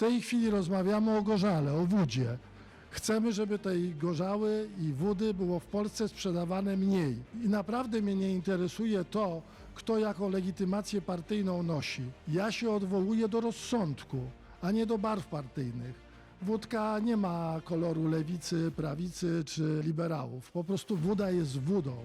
tej chwili rozmawiamy o gorzale, o wódzie. Chcemy, żeby tej gorzały i wody było w Polsce sprzedawane mniej. I naprawdę mnie nie interesuje to, kto jaką legitymację partyjną nosi. Ja się odwołuję do rozsądku, a nie do barw partyjnych. Wódka nie ma koloru lewicy, prawicy czy liberałów. Po prostu woda jest wodą.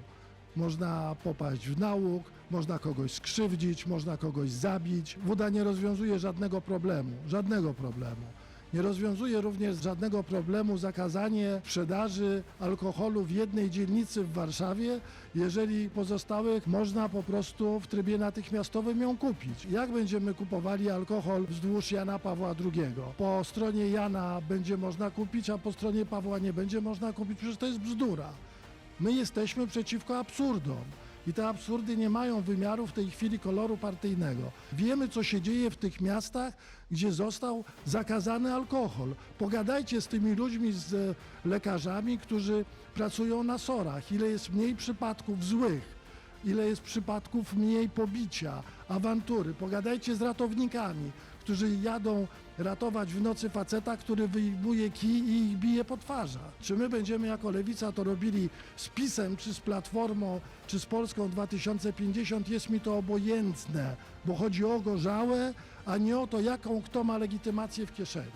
Można popaść w nałóg, można kogoś skrzywdzić, można kogoś zabić. Woda nie rozwiązuje żadnego problemu, żadnego problemu. Nie rozwiązuje również żadnego problemu zakazanie sprzedaży alkoholu w jednej dzielnicy w Warszawie, jeżeli pozostałych można po prostu w trybie natychmiastowym ją kupić. Jak będziemy kupowali alkohol wzdłuż Jana Pawła II? Po stronie Jana będzie można kupić, a po stronie Pawła nie będzie można kupić. Przecież to jest bzdura. My jesteśmy przeciwko absurdom. I te absurdy nie mają wymiaru w tej chwili koloru partyjnego. Wiemy, co się dzieje w tych miastach, gdzie został zakazany alkohol. Pogadajcie z tymi ludźmi, z e, lekarzami, którzy pracują na sorach. Ile jest mniej przypadków złych, ile jest przypadków mniej pobicia, awantury. Pogadajcie z ratownikami, którzy jadą ratować w nocy faceta, który wyjmuje kij i ich bije po twarzach. Czy my będziemy jako lewica to robili z PiSem, czy z Platformą, czy z Polską 2050, jest mi to obojętne, bo chodzi o gorzałe, a nie o to, jaką kto ma legitymację w kieszeni.